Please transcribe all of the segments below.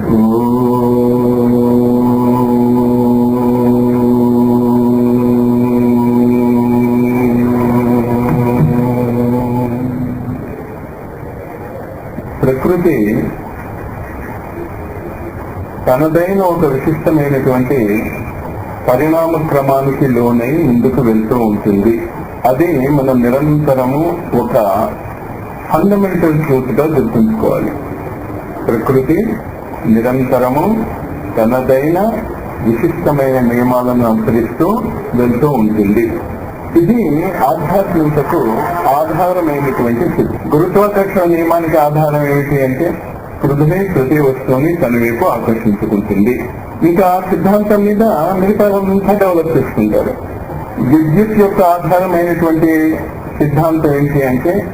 ప్రకృతి తనదైన ఒక విశిష్టమైనటువంటి పరిణామ క్రమానికి లోనై ముందుకు వెళ్తూ ఉంటుంది. అది మనం నిరంతరము ఒక ఫండమెంటల్ ట్రూత్గా గుర్తుంచుకోవాలి. ప్రకృతి నిరంతరము తనదైన విశిష్టమైన నియమాలను అనుసరిస్తూ వెళ్తూ ఉంటుంది. ఇది ఆధ్యాత్మికతకు ఆధారమైనటువంటి స్థితి. గురుత్వాకర్షణ నియమానికి ఆధారం ఏమిటి అంటే పృథువే ప్రతి వస్తువుని తన వైపు ఆకర్షించుకుంటుంది. ఇంకా సిద్ధాంతం మీద మిగతా అంతా డెవలప్ చేసుకుంటారు విద్యుత్ యొక్క ఆధారమైనటువంటి సిద్ధాంతం ఏంటి అంటే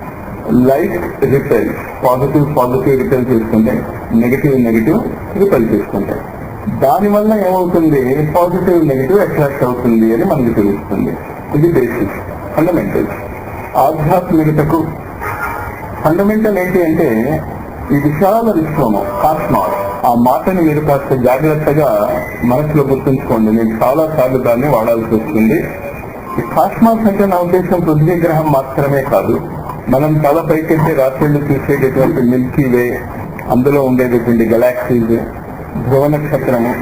light repel positive positive repel చేసుకుంటాయి నెగిటివ్ నెగిటివ్ రిపెల్ చేసుకుంటాయి దానివల్ల ఏమవుతుంది? పాజిటివ్ నెగిటివ్ అట్రాక్ట్ అవుతుంది అని మనకు తెలుస్తుంది. ఇది బేసిక్ ఫండమెంటల్ ఆధ్యాత్మికతకు ఫండమెంటల్ ఏంటి అంటే ఈ విశాల విశ్వము కాస్మాస్ ఆ మాటని మీరు కాస్త జాగ్రత్తగా మనసులో గుర్తుంచుకోండి. నేను చాలా సార్లు దాన్ని వాడాల్సి వస్తుంది. ఈ కాస్మాస్ అంటే నా ఉద్దేశం పృథ్వీ గ్రహం మాత్రమే కాదు. మనం చాలా పైకెళ్తే రాత్రులు చూసేటటువంటి మిల్కీ వే అందులో ఉండేటటువంటి గెలాక్సీస్ ధ్రువ నక్షత్రము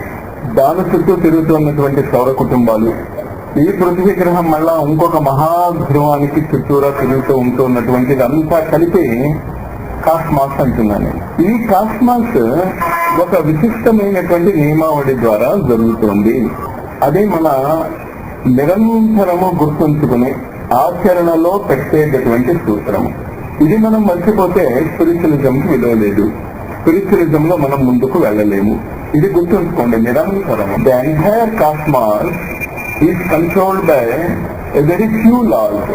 దాని చుట్టూ తిరుగుతున్నటువంటి సౌర కుటుంబాలు. ఈ పృథ్వీ గ్రహం మళ్ళా ఇంకొక మహాధ్రువానికి చుట్టూరా తిరుగుతూ ఉంటున్నటువంటిది అంతా కలిపి కాస్మాస్ అంటున్నాను. ఈ కాస్మాస్ ఒక విశిష్టమైనటువంటి నియమావళి ద్వారా జరుగుతుంది. అదే మన నిరంతరము గుర్తుంచుకునే ఆచరణలో పెట్టేటటువంటి సూత్రము ఇది మనం మర్చిపోతే స్పిరిచువలిజంకి విలువ లేదు. స్పిరిచువలిజం లో మనం ముందుకు వెళ్ళలేము. ఇది గుర్తుంచుకోండి నిరంతరం. The entire cosmos is controlled by a very few laws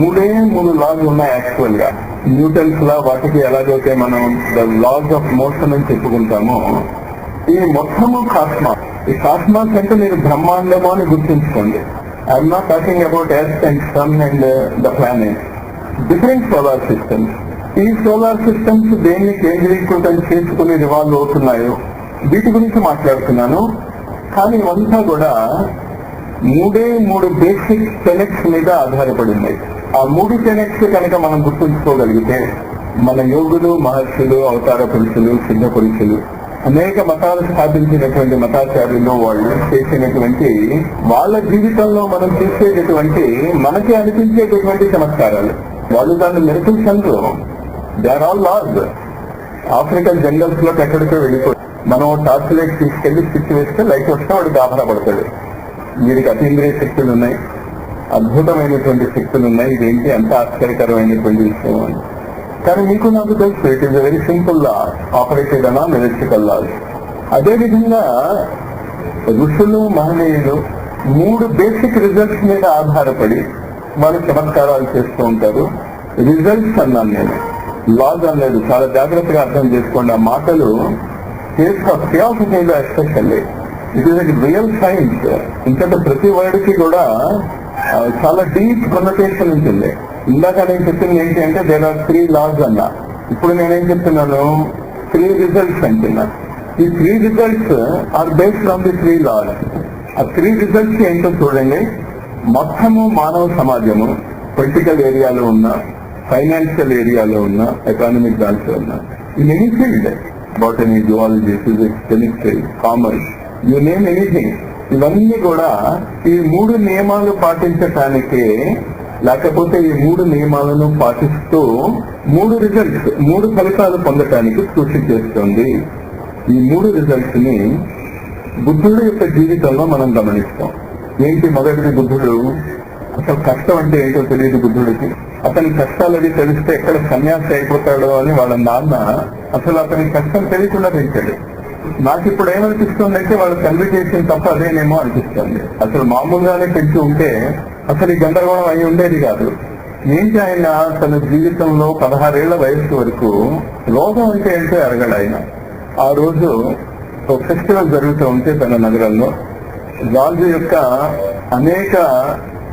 మూడే మూడు లాస్ ఉన్నాయి యాక్చువల్గా. న్యూటన్స్ లా వాటికి ఎలాగైతే మనం ద లాస్ ఆఫ్ మోషన్ అని చెప్పుకుంటామో ఈ మొత్తము కాస్మాస్ ఈ కాస్మాస్ అంటే మీరు బ్రహ్మాండము అని గుర్తుంచుకోండి. I'm not talking about about and and sun and the planet. Different solar systems ఈ సోలార్ సిస్టమ్స్ దేన్ని కేంద్రీకృతం చేసుకుని రివాల్వ్ అవుతున్నాయో వీటి గురించి మాట్లాడుతున్నాను. కానీ ఇవంతా కూడా మూడే మూడు బేసిక్ టెనెక్స్ మీద ఆధారపడింది. ఆ మూడు టెనెక్స్ కనుక మనం గుర్తుంచుకోగలిగితే మన యోగులు మహర్షులు అవతార పురుషులు సిద్ధ పురుషులు అనేక మతాలు స్థాపించినటువంటి మతాచార్యులు వాళ్ళు చేసినటువంటి వాళ్ళ జీవితంలో మనం చూసేటటువంటి మనకి అనిపించేటటువంటి చమత్కారాలు. వాళ్ళు దాన్ని మెరుపులు they are all laws African జంగల్స్లోకి ఎక్కడికో వెళ్ళిపోయి మనం టార్చ్ లైట్ తీసుకెళ్ళి స్విచ్ వేస్తే లైట్ వస్తే వాడు గాభరా పడతాడు వీరికి అతీంద్రియ శక్తులు ఉన్నాయి అద్భుతమైనటువంటి శక్తులు ఉన్నాయి ఇదేంటి అంత ఆశ్చర్యకరమైనటువంటి విషయం అని. కానీ మీకు నాకు తెలుసు it is very simple law operated అనా ఎలక్ట్రికల్ లాస్ అదేవిధంగా ఋషులు మహనీయులు మూడు బేసిక్ రిజల్ట్స్ మీద ఆధారపడి వాళ్ళు చమత్కారాలు చేస్తూ ఉంటారు. రిజల్ట్స్ అన్నాను నేను. లాజ్ అనలేదు చాలా జాగ్రత్తగా అర్థం చేసుకోండి. ఆ మాటలు థియాసఫీలో especially it is real science ఎందుకంటే ప్రతి వర్డ్కి కూడా చాలా డీప్ కన్వర్టేషన్ ఉంటుంది. ఇందాక నేను చెప్పింది ఏంటి అంటే దేర్ ఆర్ త్రీ లాస్ అన్న. ఇప్పుడు నేనేం చెప్తున్నాను? త్రీ రిజల్ట్స్ అంటున్నాను ఈ three results are based on the three laws ఆ త్రీ రిజల్ట్స్ ఏంటో చూడండి. మొత్తము మానవ సమాజము పొలిటికల్ ఏరియాలో ఉన్న ఫైనాన్షియల్ ఏరియాలో ఉన్న ఎకానమిక్ దాంట్లో ఉన్న. In any field botany zoology physics chemistry commerce you name anything ఇవన్నీ కూడా ఈ మూడు నియమాలు పాటించటానికి లేకపోతే ఈ మూడు నియమాలను పాటిస్తూ మూడు రిజల్ట్స్ మూడు ఫలితాలు పొందటానికి కృషి చేస్తుంది. ఈ మూడు రిజల్ట్స్ని బుద్ధుడు యొక్క జీవితంలో మనం గమనిస్తాం. ఏంటి మొదటిది బుద్ధుడు? అసలు కష్టం అంటే ఏంటో తెలియదు బుద్ధుడికి. అతని కష్టాలు అవి తెలిస్తే ఎక్కడ సన్యాసి అయిపోతాడో అని వాళ్ళ నాన్న అసలు అతని కష్టం తెలియకుండా పెంచాడు. నాకు ఇప్పుడు ఏమనిపిస్తుంది అంటే వాళ్ళ తండ్రి చేసిన తప్ప అదేనేమో అనిపిస్తుంది. అసలు మామూలుగానే పెంచి ఉంటే అసలు ఈ గందరగోళం అయి ఉండేది కాదు. ఏంటి ఆయన తన జీవితంలో పదహారేళ్ళ వయసు వరకు రోగం అంటే ఏంటో ఎరగడు ఆయన. ఆ రోజు ఒక ఫెస్టివల్ జరుగుతూ ఉంటే తన నగరంలో. రాజు యొక్క అనేక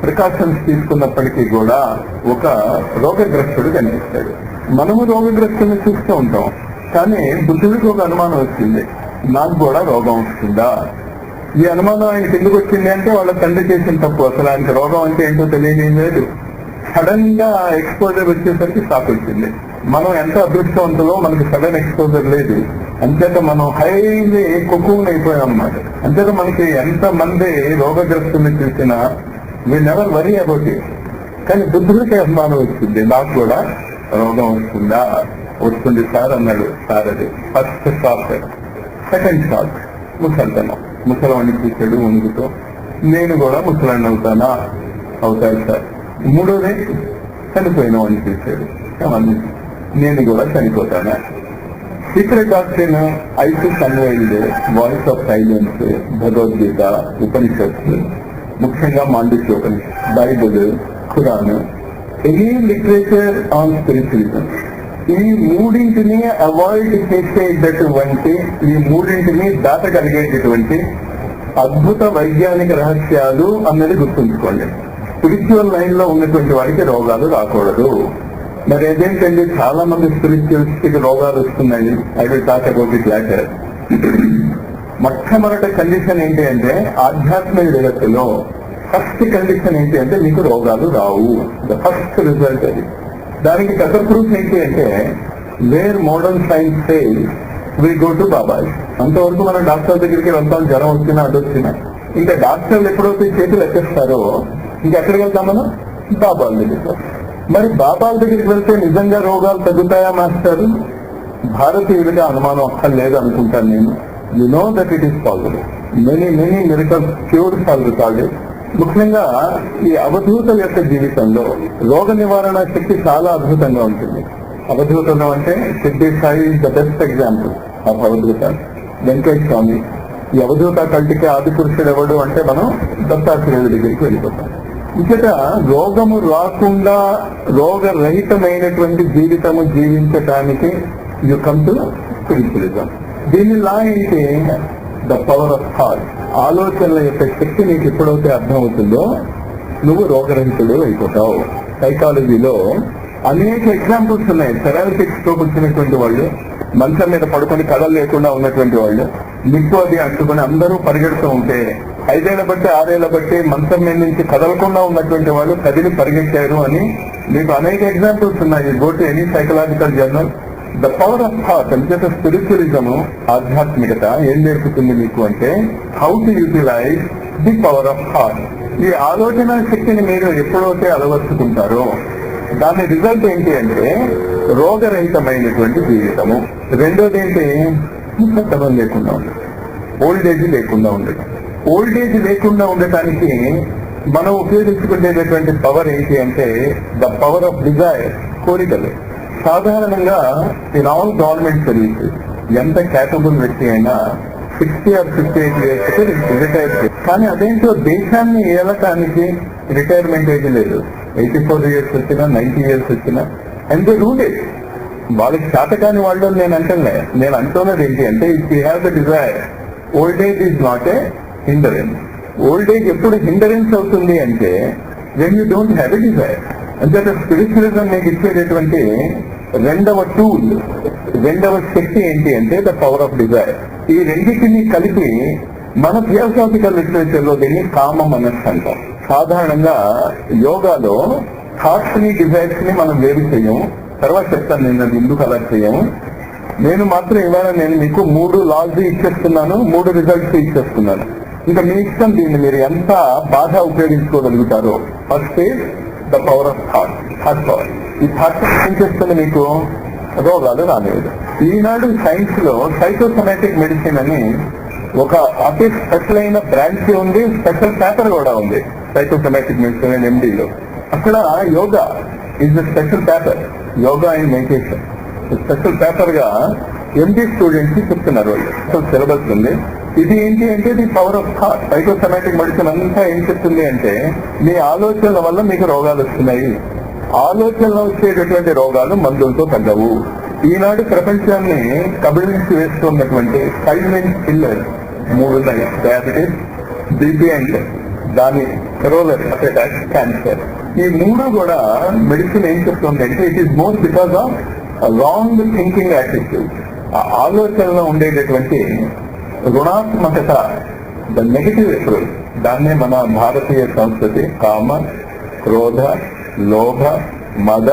ప్రికాషన్స్ తీసుకున్నప్పటికీ కూడా ఒక రోగగ్రస్తుడు కనిపిస్తాడు. మనము రోగగ్రస్తుని చూస్తూ ఉంటాం. కానీ బుద్ధుడికి ఒక అనుమానం వచ్చింది. నాకు కూడా రోగం వస్తుందా? ఈ అనుమానం ఆయనకి ఎందుకు వచ్చింది అంటే వాళ్ళ తండ్రి చేసిన తప్పు. అసలు ఆయనకి రోగం అంటే ఏంటో తెలియడం లేదు. సడన్గా ఎక్స్పోజర్ వచ్చేసరికి షాక్ వచ్చింది. మనం ఎంత అదృష్టవంతులో మనకి సడన్ ఎక్స్పోజర్ లేదు. అంతేత మనం హైలీ కుక్కుని అయిపోయాం అన్నమాట. అంతేత మనకి ఎంత మంది రోగగ్రస్తుని చూసినా we never worry about it కానీ బుద్ధుడికి అనుమానం వచ్చింది. నాకు కూడా రోగం వస్తుందా? వస్తుంది సార్ అన్నాడు సార్ అది. ఫస్ట్ షాక్ సెకండ్ షాక్ ముసల్తనం. ముసలాన్ని చూశాడు ముందుతో నేను కూడా ముసలాన్ని అవుతానా? అవుతాడు సార్. మూడోదే? చనిపోయిన వాడిని చూశాడు. నేను కూడా చనిపోతానా? Secret doctrine Isis unveiled voice of silence Bhagavad Gita Upanishad ముఖ్యంగా Mandukya Upanishad Bible Quran any literature on spiritualism ఈ మూడింటిని అవాయిడ్ చేసేటటువంటి ఈ మూడింటిని దాటగలిగేటటువంటి అద్భుత వైజ్ఞానిక రహస్యాలు అన్నది గుర్తుంచుకోండి. స్పిరిచువల్ లైన్లో ఉన్నటువంటి వాడికి రోగాలు రాకూడదు. మరి అదేంటండి? చాలా మంది స్పిరిచువలిస్ట్ రోగాలు వస్తున్నాయి. I will talk about it later మొట్టమొదటి కండిషన్ ఏంటి అంటే ఆధ్యాత్మిక జగత్తులో ఫస్ట్ కండిషన్ ఏంటి అంటే మీకు రోగాలు రావు. ద ఫస్ట్ రిజల్ట్ అది. దానికి పెద్ద ప్రూఫ్ ఏంటి అంటే where modern science fail we go to బాబాయ్ అంతవరకు మనం డాక్టర్ దగ్గరికి వెళ్తాం జ్వరం వచ్చినా అది వచ్చినా. ఇంకా డాక్టర్లు ఎప్పుడైతే చేతులు ఎక్కేస్తారో ఇంకెక్కడికి వెళ్తాం మనం? బాబాల దగ్గరికి. మరి బాబాల దగ్గరికి వెళ్తే నిజంగా రోగాలు తగ్గుతాయా మాస్టర్? భారతీయుడిగా అనుమానం అక్కర్లేదు అనుకుంటాను నేను. You know that it is possible many many medical cures are recorded ముఖ్యంగా ఈ అవధూత యొక్క జీవితంలో రోగ నివారణ శక్తి చాలా అద్భుతంగా ఉంటుంది. అవధూతంలో అంటే Shirdi Sai the best example of అవధూత. వెంకటేశ్వర స్వామి ఈ అవధూత కంటికి ఆది పురుషుడు ఎవడు అంటే మనం దత్తాత్రేయుడి దగ్గరికి వెళ్ళిపోతాం. ఇచ్చట రోగము రాకుండా రోగరహితమైనటువంటి జీవితము జీవించటానికి యు కమ్ టు దీని లా ఏంటి? The power of heart. ఆలోచనల యొక్క శక్తి నీకు ఎప్పుడైతే అర్థమవుతుందో నువ్వు రోగరహితుడు అయిపోతావు. సైకాలజీలో అనేక ఎగ్జాంపుల్స్ ఉన్నాయి. సెరాలిటిక్స్తో వచ్చినటువంటి వాళ్ళు మంచం మీద పడుకొని కళలు లేకుండా ఉన్నటువంటి వాళ్ళు నిప్పు అది అంటుకొని అందరూ పరిగెడుతూ ఉంటే ఐదేళ్ళ బట్టి ఆరేళ్ళ బట్టి మంచం మీద నుంచి కదలకుండా ఉన్నటువంటి వాళ్ళు కదిలి పరిగెట్టారు అని మీకు అనేక ఎగ్జాంపుల్స్ ఉన్నాయి. Go to any psychological journal the power of thought అంటే స్పిరిచువలిజం ఆధ్యాత్మికత ఏం నేర్పుతుంది మీకు అంటే how to utilize the power of thought ఈ ఆలోచన శక్తిని మీరు ఎప్పుడైతే అలవర్చుకుంటారో దాని రిజల్ట్ ఏంటి అంటే రోగరహితమైనటువంటి జీవితము. రెండోది ఏంటి? ముసలితనం లేకుండా ఉండటం. ఓల్డ్ ఏజ్ లేకుండా ఉండటం. ఓల్డ్ ఏజ్ లేకుండా ఉండటానికి మనం ఉపయోగించుకునేటటువంటి పవర్ ఏంటి అంటే ద పవర్ ఆఫ్ డిజైర్ కోరికలు. సాధారణంగా ఇన్ ఆల్ గవర్నమెంట్ సర్వీసెస్ ఎంత క్యాపబుల్ వ్యక్తి అయినా sixty or fifty eight years retire కానీ అదేంటో దేశాన్ని ఏలటానికి రిటైర్మెంట్ ఏజ్ లేదు. ఎయిటీ ఫోర్ ఇయర్స్ వచ్చినా నైన్టీ ఇయర్స్ వచ్చినా అండ్ దే రూల్ ఇట్ వాళ్ళకి చేతకాని వాళ్ళు నేను అంటలే. నేను అంటున్నది ఏంటి అంటే if you have the desire old age is not a hindrance old age ఎప్పుడు హిండరెన్స్ అవుతుంది అంటే when you don't have a desire అంటే స్పిరిచువలిజం మీకు ఇచ్చేటటువంటి రెండవ టూల్ రెండవ శక్తి ఏంటి అంటే ద పవర్ ఆఫ్ డిజైర్. ఈ రెండింటిని కలిపి మన థియోసాఫికల్ లిటరేచర్లో దీన్ని కామ మనస్సు అంటాం సాధారణంగా యోగాలో థాట్స్ని డిజైర్స్ని మనం వేరు చేయము తర్వాత చెప్తాను నేను అది ఎందుకు అలా చేయము. నేను మాత్రం ఇవాళ నేను మీకు మూడు లాస్ ఇచ్చేస్తున్నాను మూడు రిజల్ట్స్ ఇచ్చేస్తున్నాను. ఇంకా మీ ఇష్టం దీన్ని మీరు ఎంత బాధ ఉపయోగించుకోగలుగుతారో. First the power of thought thought power ఈ థాట్ ఏం చేస్తుంది మీకు? రోగాలు రాలేదు. ఈనాడు సైన్స్లో సైకోసమాటిక్ మెడిసిన్ అని ఒక అతి స్పెషల్ అయిన బ్రాంచ్ ఉంది స్పెషల్ పేపర్ కూడా ఉంది సైకోసమాటిక్ మెడిసిన్ అండ్ ఎండీలో అక్కడ yoga is the special paper yoga and meditation special పేపర్గా MD స్టూడెంట్స్కి చెప్తున్నారు వాళ్ళు. సిలబస్ ఉంది. ఇది ఏంటి అంటే the power of thought psychosomatic medicine అంతా ఏం చెప్తుంది అంటే మీ ఆలోచనల వల్ల మీకు రోగాలు వస్తున్నాయి. ఆలోచనలో వచ్చేటటువంటి రోగాలు మందులతో తగ్గవు. ఈనాడు ప్రపంచాన్ని కబళించి వేస్తున్నటువంటి సైలెంట్ కిల్లర్ మూడు ఉన్నాయి డయాబెటీస్ బీపీ అండ్ దాని రోలర్ అటాక్ క్యాన్సర్. ఈ మూడు కూడా మెడిసిన్ ఏం చెప్తుంది అంటే it is more because of wrong thinking attitude ఆ ఆలోచనలో ఉండేటటువంటి రుణాత్మకత ద నెగిటివ్ అప్రోచ్ దాన్నే మన భారతీయ సంస్కృతి కామ క్రోధ లోభ మద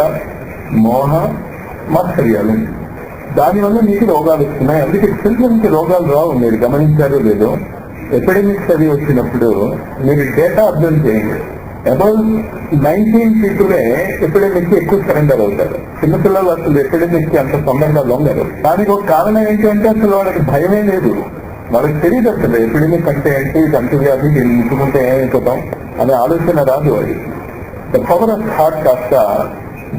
మోహ మాత్సర్యాలు దానివల్ల మీకు రోగాలు వస్తున్నాయి. అందుకే చిల్డ్రన్కి రోగాలు రావు. మీరు గమనించారో లేదో ఎపిడమిక్ స్టడీ వచ్చినప్పుడు మీరు డేటా అబ్జర్వ్ చేయండి. అబౌవ్ నైన్టీన్ పీపులే ఎపిడమిక్ ఎక్కువ సరెండర్ అవుతారు. చిన్నపిల్లలు అసలు ఎపిడమిక్కి అంత తొందరగా లొంగరు. దానికి ఒక కారణం ఏంటంటే అసలు వాళ్ళకి భయమే లేదు. వాళ్ళకి తెలియదు అసలు. ఎపిడమిక్ అంటే ఏంటి ఇది అంటువ్యాధి దీన్ని ముట్టుకుంటే ఏమైపోతాం అనే ఆలోచన రాదు అది. ద పవర్ ఆఫ్ థాట్ కాస్త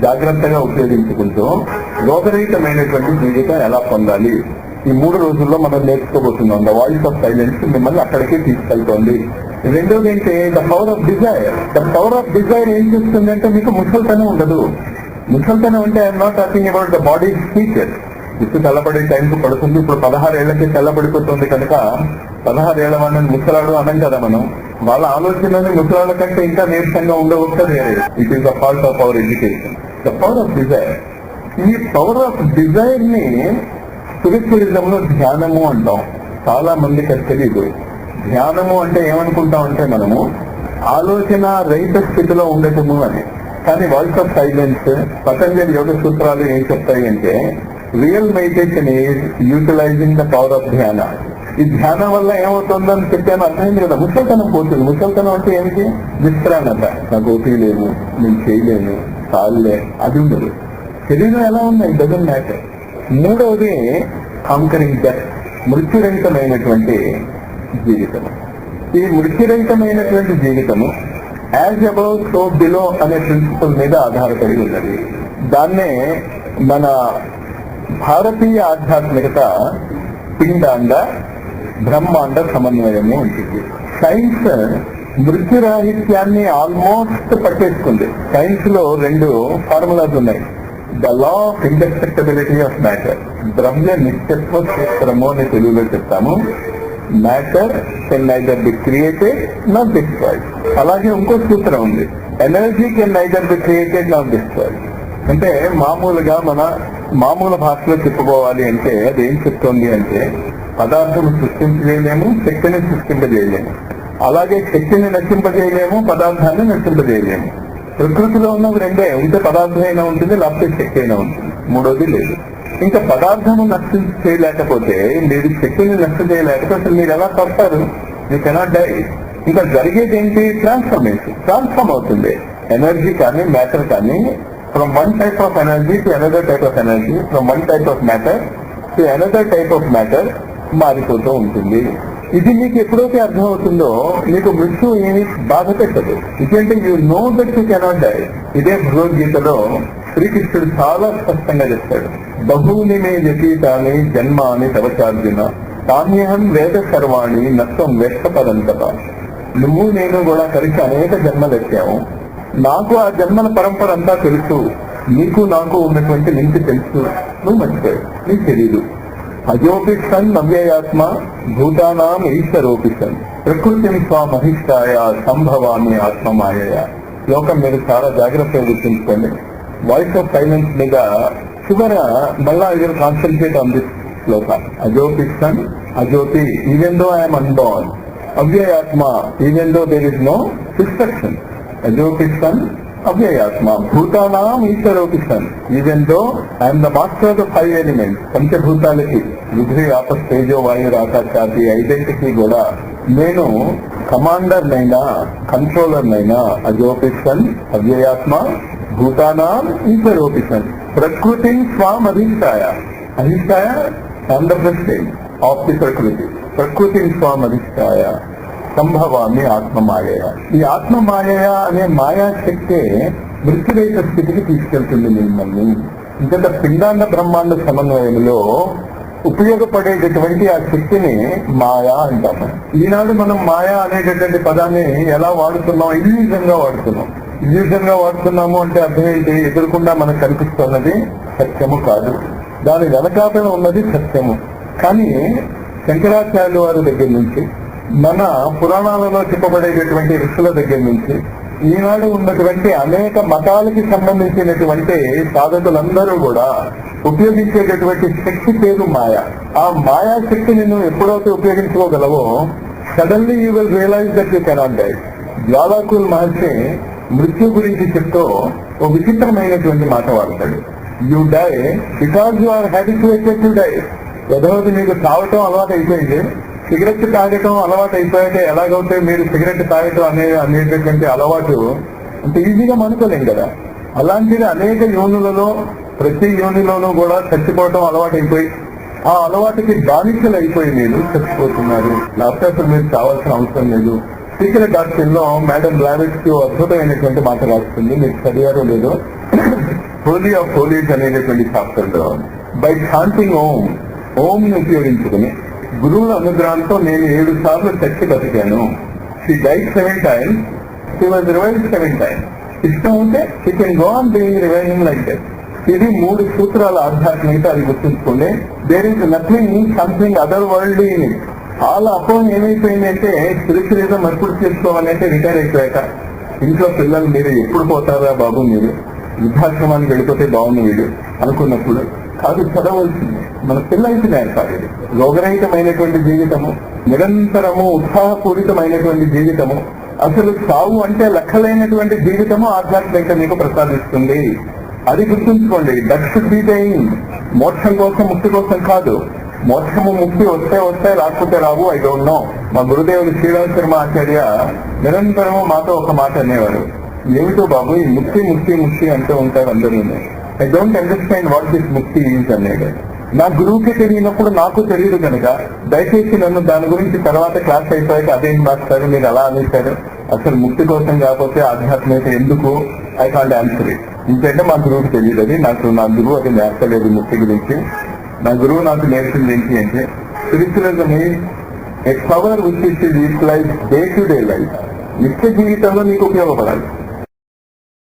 జాగ్రత్తగా ఉపయోగించుకుంటూ రోగరహితమైనటువంటి జీవితం ఎలా పొందాలి? ఈ మూడు రోజుల్లో మనం నేర్చుకోబోతున్నాం. ద వాయిస్ ఆఫ్ సైలెన్స్ మిమ్మల్ని అక్కడికే తీసుకెళ్తోంది. రెండోది ఏంటి the power of desire the power of desire ఏం చేస్తుందంటే మీకు ముసల్తనం ఉండదు. ముసల్తనం అంటే I'm not talking about the body స్పీచర్ ఇప్పుడు తెల్లబడే టైంకి పడుతుంది. ఇప్పుడు పదహారు ఏళ్ళకి తెల్లబడిపోతుంది కనుక పదహారు ఏళ్ళ వాళ్ళని ముసలాడు అనం కదా మనం. వాళ్ళ ఆలోచనని ముసలాళ్ళ కంటే ఇంకా నీరసంగా ఉండవచ్చు it is the part of our education the power of desire ఈ పవర్ ఆఫ్ డిజైర్ని స్పిరిచువలిజం లో ధ్యానము అంటాం. చాలా మందికి అది తెలియదు ధ్యానము అంటే ఏమనుకుంటాం అంటే మనము ఆలోచన రహిత స్థితిలో ఉండటము అని. కానీ voice of silence Patanjali yoga సూత్రాలు ఏం చెప్తాయి అంటే real meditation is utilizing the power of ధ్యాన ఈ ధ్యానం వల్ల ఏమవుతుందని చెప్పాను అర్థమైంది కదా. ముసల్తనం పోతుంది. ముసల్తనం అంటే ఏమిటి? విశ్రాంత నాకు ఓపిక లేదు నేను చేయలేను చాలులే అది ఉండదు. శరీరం ఎలా ఉన్నాయి డజన్ మ్యాటర్ మూడవది కాంకరింగ్ డెత్ మృత్యురహితమైనటువంటి జీవితం ఈ మృత్యురహితమైనటువంటి జీవితము యాజ్ అబౌవ్ సో బిలో అనే ప్రిన్సిపల్ మీద ఆధారపడి ఉన్నది. దాన్నే మన భారతీయ ఆధ్యాత్మికత పిండాండ బ్రహ్మాండ సమన్వయము ఉంటుంది. సైన్స్ మృత్యురాహిత్యాన్ని ఆల్మోస్ట్ పట్టేసుకుంది. సైన్స్లో రెండు ఫార్ములాస్ ఉన్నాయి. The law of indestructibility of matter బ్రహ్మ నిత్యత్వ సూత్రము అని తెలుగులో చెప్తాము. Matter can neither be created not destroyed అలాగే ఇంకో సూత్రం ఉంది. Energy can neither be created not destroyed అంటే మామూలుగా మన మామూలు భాషలో చెప్పుకోవాలి అంటే అది ఏం చెప్తోంది అంటే పదార్థం సృష్టించలేము శక్తిని సృష్టింపజేయలేము. అలాగే శక్తిని నశింపజేయలేము పదార్థాన్ని నశింపజేయలేము. ప్రకృతిలో ఉన్నవి రెండే ఉంటే పదార్థం అయినా ఉంటుంది లేకపోతే శక్తి అయినా ఉంటుంది. మూడోది లేదు. ఇంకా పదార్థము నష్టం చేయలేకపోతే మీరు శక్తిని నష్టం చేయలేకపోతే అసలు మీరు ఎలా తప్పరు? యూ కెనాట్ డై ఇంకా జరిగేది ఏంటి ట్రాన్స్ఫర్మేషన్ ట్రాన్స్ఫార్మ్ అవుతుంది. ఎనర్జీ కానీ మ్యాటర్ కానీ from one type of energy to another type of energy from one type of matter to another type of matter మారిపోతూ ఉంటుంది. ఇది మీకు ఎప్పుడైతే అర్థమవుతుందో మీకు మృత్యు ఏమి బాధ పెట్టదు. ఇదంటే you know that you cannot die ఇదే భగవద్గీతలో శ్రీకృష్ణుడు చాలా స్పష్టంగా చెప్తాడు. బహుని మే వ్యతీతాన్ని జన్మాని తవచార్జున తాన్యహం వేద సర్వాణి నష్టం వ్యక్తపరంతత నువ్వు నేను కూడా కలిసి అనేక జన్మలు ఎత్తాము నాకు ఆ జన్మల పరంపర అంతా తెలుసు. నీకు నాకు ఉన్నటువంటి లింక్ తెలుసు. నువ్వు మర్చిపోయావు. నీకు తెలీదు. అజోపి సన్ నవ్యయాత్మ భూతానాం ఈశ్వరోపి ప్రకృతిని ప్రకృతిని స్వామహిష్టాయ సంభవామి ఆత్మమాయ లోకం మీరు చాలా జాగ్రత్తగా గుర్తుంచుకోండి. వాయిస్ ఆఫ్ సైలెన్స్ మీద చివర మళ్ళా I concentrate on this shloka. అజోపి సన్ even though I'm unborn అవ్యయాత్మ even though there is no destruction అజోపి సన్ అవ్యయాత్మ భూతానాం ఈశ్వరోపి sun even though I'm the master of the five elements పంచభూతాలకి పృథ్వీ ఆపస్ తేజో వాయు ఆకాశాది ఐడెంటిటీ కూడా నేను కమాండర్ నైనా కంట్రోలర్ నైనా అజోపి సన్ అవ్యయాత్మ భూతానాం ఈశ్వరోపి సన్ ప్రకృతి స్వాం అధిష్టాయ అధిష్టాయ on the president of the prakriti ప్రకృతి స్వాం అధిష్టాయ సంభవామి ఆత్మమాయ ఈ ఆత్మమాయ అనే మాయా శక్తే స్థితికి తీసుకెళ్తుంది మిమ్మల్ని. ఇంత పిండాండ బ్రహ్మాండ సమన్వయంలో ఉపయోగపడేటటువంటి ఆ శక్తిని మాయా అంటాము. ఈనాడు మనం మాయా అనేటటువంటి పదాన్ని ఎలా వాడుతున్నాం? ఇల్యూజన్గా వాడుతున్నాం. ఇల్యూజన్గా వాడుతున్నాము అంటే అర్థం ఏంటి? ఎదురకుండా మనకు కనిపిస్తున్నది సత్యము కాదు. దాని వెనకాతన ఉన్నది సత్యము. కానీ శంకరాచార్యుల వారి దగ్గర నుంచి మన పురాణాలలో చెప్పబడేటటువంటి ఋషుల దగ్గర నుంచి ఈనాడు ఉన్నటువంటి అనేక మతాలకి సంబంధించినటువంటి సాధకులందరూ కూడా ఉపయోగించేటటువంటి శక్తి పేరు మాయ. ఆ మాయా శక్తిని నువ్వు ఎప్పుడైతే ఉపయోగించుకోగలవో suddenly you will realize that you cannot die Jwalakul Maharshi మృత్యు గురించి చెప్తూ ఒక విచిత్రమైనటువంటి మాట వాడతాడు. You die because you are habituated to die ఎదవది మీకు తాగటం అలవాటు అయిపోయింది సిగరెట్ తాగటం అలవాటు అయిపోయాక ఎలాగైతే మీరు సిగరెట్ తాగటం అనే అనేటటువంటి అలవాటు అంత ఈజీగా మనుకోలేం కదా. అలాంటిది అనేక యోనులలో ప్రతి యోనిలోనూ కూడా చచ్చిపోవటం అలవాటు అయిపోయి ఆ అలవాటుకి బానిసలు అయిపోయి మీరు చచ్చిపోతున్నారు. లేకపోతే అసలు మీరు చావాల్సిన అవసరం లేదు. సీక్రెట్ డాక్టర్లో మేడం బ్లావెట్స్ అద్భుతమైనటువంటి మాట రాస్తుంది. మీరు చదివారో లేదో. హోలీ ఆఫ్ హోలీస్ అనేటటువంటి చాప్టర్లో బై ఛాంటింగ్ ఓం. ఓం ని ఉపయోగించుకుని గురువుల అనుగ్రహంతో నేను ఏడు సార్లు చచ్చి బతికాను. She died seven times she was revive seven times ఇష్టం ఉంటే she can go on being reviving like that ఇది మూడు సూత్రాల ఆధ్యాత్మికత అది గుర్తుంచుకోండి. There is nothing something other world in it వాళ్ళ అపోహం ఏమైపోయిందంటే స్పిరిచువలిజం ఎప్పుడు చేసుకోవాలంటే రిటైర్ అయిపోయాక. ఇంట్లో పిల్లలు మీరు ఎప్పుడు పోతారా బాబు మీరు? వృద్ధాశ్రమానికి వెళ్ళిపోతే బాగుంది వీడు అనుకున్నప్పుడు. కాదు చదవలసింది మన పిల్లలకి నేర్పాలి ఇది. రోగరహితమైనటువంటి జీవితము నిరంతరము ఉత్సాహపూరితమైనటువంటి జీవితము అసలు సావు అంటే లెక్కలేనటువంటి జీవితము ఆధ్యాత్మికత మీకు ప్రసాదిస్తుంది. అది గుర్తుంచుకోండి దట్ షుడ్ బి మోక్షం కోసం ముక్తి కోసం కాదు. మోక్షము ముక్తి వస్తే వస్తే రాకపోతే రావు ఐ డోంట్ నో మా గురుదేవుడు శ్రీరామ శర్మ ఆచార్య నిరంతరము మాతో ఒక మాట అనేవారు. ఏమిటో బాబు ఈ ముక్తి ముక్తి ముక్తి అంటూ ఉంటారు అందరూ. I don't understand what this mukti is అనేది నా గురువుకి తెలియనప్పుడు నాకు తెలియదు కనుక దయచేసి నన్ను దాని గురించి తర్వాత క్లాస్ అయిపోయాక అదేం రాస్తారు మీరు అలా అనేశారు. అసలు ముక్తి కోసం కాకపోతే ఆధ్యాత్మికత ఎందుకు? ఐ కాంట్ ఆన్సర్ ఇట్ ఎందుకంటే మా గురువుకి తెలియదు అది నాకు నా గురువు అది నేర్పలేదు ముక్తి గురించి. నా గురువు నాకు నేర్పింది ఏంటి అంటే spiritualism a power which is utilize day to day life నిత్య జీవితంలో నీకు ఉపయోగపడాలి.